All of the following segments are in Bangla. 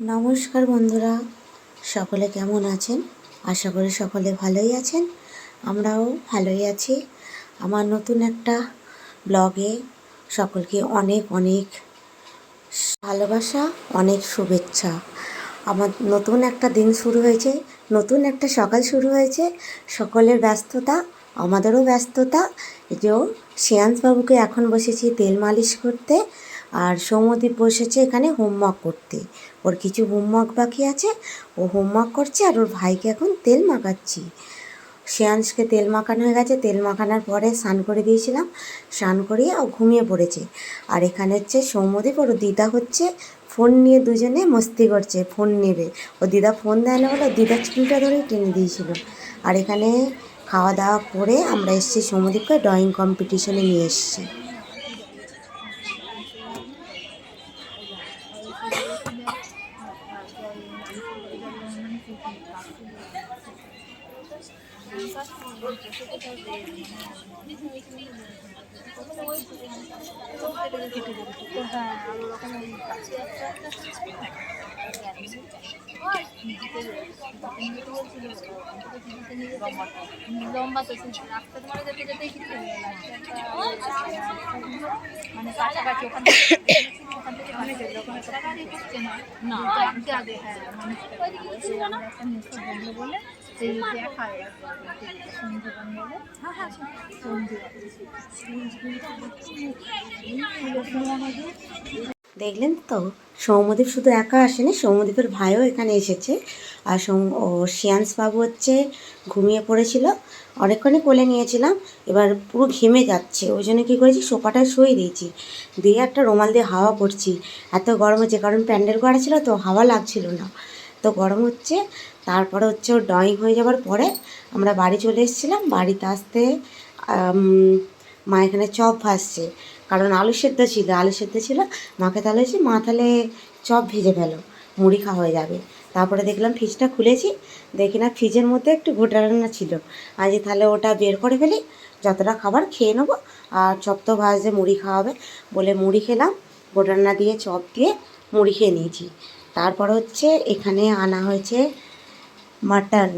নমস্কার বন্ধুরা, সকলে কেমন আছেন? আশা করি সকলে ভালোই আছেন, আমরাও ভালোই আছি। আমার নতুন একটা ব্লগে সকলকে অনেক অনেক ভালোবাসা, অনেক শুভেচ্ছা। আমার নতুন একটা দিন শুরু হয়েছে, নতুন একটা সকাল শুরু হয়েছে, সকলের ব্যস্ততা, আমাদেরও ব্যস্ততা। যে শ্রেয়াংশবাবুকে এখন বসেছি তেল মালিশ করতে। আর সৌমদীপ বসেছে এখানে হোমওয়ার্ক করতে। ওর কিছু হোমওয়ার্ক বাকি আছে, ও হোমওয়ার্ক করছে আর ওর ভাইকে এখন তেল মাখাচ্ছি। শ্রেয়াংশকে তেল মাখানো হয়ে গেছে, তেল মাখানোর পরে স্নান করে দিয়েছিলাম। স্নান করিয়ে ও ঘুমিয়ে পড়েছে। আর এখানে হচ্ছে সৌম্যদীপ ওর দিদা হচ্ছে ফোন নিয়ে দুজনে মস্তি করছে, ফোন নেবে। ও দিদা ফোন দেয় না বলে দিদা চুলটা ধরেই টেনে দিয়েছিল। আর এখানে খাওয়া দাওয়া করে আমরা এসেছি সৌম্যদীপকে ড্রয়িং কম্পিটিশনে নিয়ে এসেছি। লম্বা তো রাস্তা তোমার মানে কাছাকাছি ওখান থেকে ওখান থেকে মানে দেখলেন তো, সৌম্যদীপ শুধু একা আসেনি, সৌম্যদীপের ভাইও এখানে এসেছে। আর সৌম ও শিয়ান্স বাবু হচ্ছে, ঘুমিয়ে পড়েছিল। অনেকক্ষণই কোলে নিয়েছিলাম, এবার পুরো ঘেমে যাচ্ছে। ওই জন্য কী করেছি? সোফাটায় শুয়ে দিয়েছি। দিয়ে একটা রুমাল দিয়ে হাওয়া করছি। এত গরম হচ্ছে, কারণ প্যান্ডেল করা ছিল তো, হাওয়া লাগছিল না। তো গরম হচ্ছে, তারপরে হচ্ছে ওর ড্রয়িং হয়ে যাওয়ার পরে আমরা বাড়ি চলে এসেছিলাম। বাড়িতে আসতে মা এখানে চপ ভাসছে কারণ আলু সেদ্ধ ছিল, আলু সেদ্ধ ছিল, মাকে তাহলে হয়েছে মা তাহলে চপ ভেজে ফেলো, মুড়ি খাওয়া হয়ে যাবে। তারপরে দেখলাম ফ্রিজটা খুলেছি, দেখি না ফ্রিজের মধ্যে একটু গোটা রান্না ছিল। আজ তাহলে ওটা বের করে ফেলি, যতটা খাবার খেয়ে নেব। আর চপ তো ভাজতে মুড়ি খাওয়াবে বলে মুড়ি খেলাম গোটা রান্না দিয়ে চপ দিয়ে মুড়ি খেয়ে নিয়েছি। তারপর হচ্ছে এখানে আনা হয়েছে মাটন।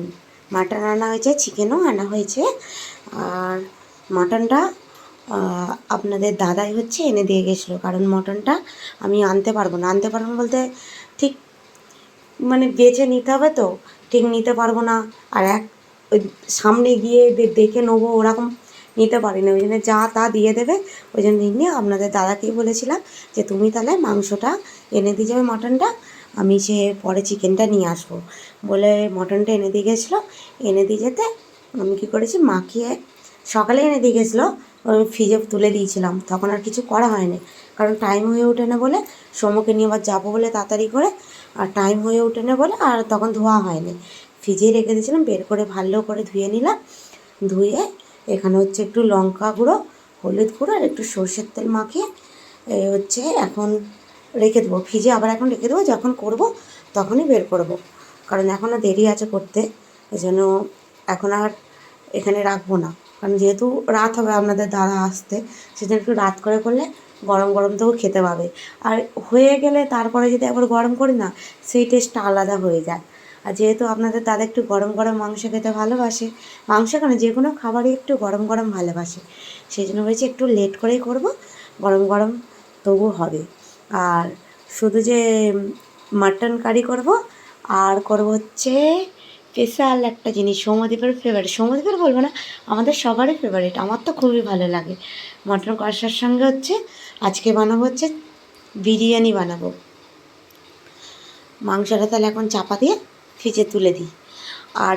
মাটন আনা হয়েছে চিকেনও আনা হয়েছে। আর মাটনটা আপনাদের দাদাই হচ্ছে এনে দিয়ে গেছিল, কারণ মটনটা আমি আনতে পারব না। আনতে পারব বলতে ঠিক মানে বেছে নিতে হবে তো, ঠিক নিতে পারব না, আর এক ওই সামনে গিয়ে দেখে নেব, ওরকম নিতে পারি না ওই জন্য যা তা দিয়ে দেবে, ওই জন্য নিয়ে আপনাদের দাদাকেই বলেছিলাম যে তুমি তাহলে মাংসটা এনে দিয়ে যাবে মটনটা, আমি সে পরে চিকেনটা নিয়ে আসব। বলে মটনটা এনে দিয়ে গেছিল, এনে দিয়ে যেতে আমি কী করেছি, মাখিয়ে সকালে এনে দিয়ে গেছিল আমি ফ্রিজে তুলে দিয়েছিলাম। তখন আর কিছু করা হয়নি। কারণ টাইম হয়ে ওঠে না বলে সমুকে নিয়ে আবার যাব বলে তাড়াতাড়ি করে, আর টাইম হয়ে ওঠে না বলে আর তখন ধোয়া হয়নি। ফ্রিজে রেখে দিয়েছিলাম, বের করে ভালো করে ধুয়ে নিলাম। ধুয়ে এখানে হচ্ছে একটু লঙ্কা গুঁড়ো, হলুদ গুঁড়ো আর একটু সর্ষের তেল মাখিয়ে হচ্ছে এখন রেখে দেবো। ফ্রিজে আবার এখন রেখে দেবো, যখন করব তখনই বের করব। কারণ এখনও দেরি আছে করতে এই জন্য এখন আর এখানে রাখব না। কারণ যেহেতু রাত হবে আপনাদের দাদা আসতে, সেজন্য একটু রাত করে করলে গরম গরম তো খেতে পাবে। আর হয়ে গেলে তারপরে যদি একবার গরম করি না, সেই টেস্টটা আলাদা হয়ে যায়। আর যেহেতু আপনাদের দাদা একটু গরম গরম মাংস খেতে ভালোবাসে, মাংস কেন? যে কোনো খাবারই একটু গরম গরম ভালোবাসে। সেই জন্য বলছি একটু লেট করেই করব, গরম গরম তবু হবে। আর শুধু যে মাটন কারি করব, আর করব হচ্ছে স্পেশাল একটা জিনিস সৌমদ্বীপের ফেভারিট সৌমদ্বীপের বলব না, আমাদের সবারই ফেভারিট আমার তো খুবই ভালো লাগে। মটন কষার সঙ্গে হচ্ছে, আজকে বানাবো হচ্ছে বিরিয়ানি বানাবো। মাংসটা তাহলে এখন চাপা দিয়ে ফ্রিজে তুলে দিই। আর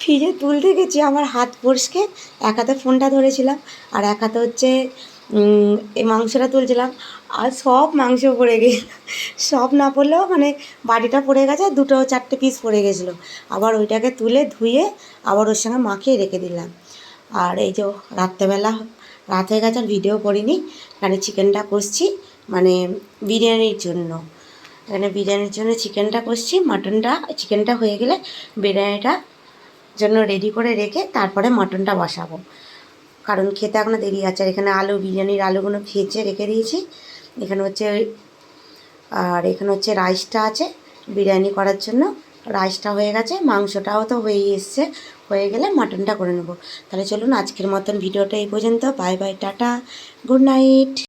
ফ্রিজে তুলতে গেছি, আমার হাত পরিষ্কে এক হাতে ফোনটা ধরেছিলাম, আর এক হাতে হচ্ছে এই মাংসটা তুলছিলাম, আর সব মাংস পড়ে গেছে সব না পড়লেও মানে বাটিটা পড়ে গেছে, দুটো চারটে পিস পড়ে গেছিল। আবার ওইটাকে তুলে ধুয়ে আবার ওর সঙ্গে মাখিয়ে রেখে দিলাম। আর এই যে রাত্রেবেলা রাত হয়ে গেছে, আর ভিডিও করিনি, এখানে চিকেনটা কষছি মানে বিরিয়ানির জন্য। এখানে বিরিয়ানির জন্য চিকেনটা কষছি মাটনটা চিকেনটা হয়ে গেলে বিরিয়ানিটা জন্য রেডি করে রেখে তারপরে মাটনটা বসাবো। কারণ খেতে এখনও দেরি আছে। আর এখানে আলু, বিরিয়ানির আলুগুলো ভেজে রেখে দিয়েছি। এখানে হচ্ছে আর এখানে হচ্ছে রাইসটা আছে বিরিয়ানি করার জন্য। রাইসটা হয়ে গেছে, মাংসটাও তো হয়ে এসছে। হয়ে গেলে মাটনটা করে নেব। তাহলে চলুন আজকের মতন ভিডিওটা এই পর্যন্ত। Bye bye, tata, good night.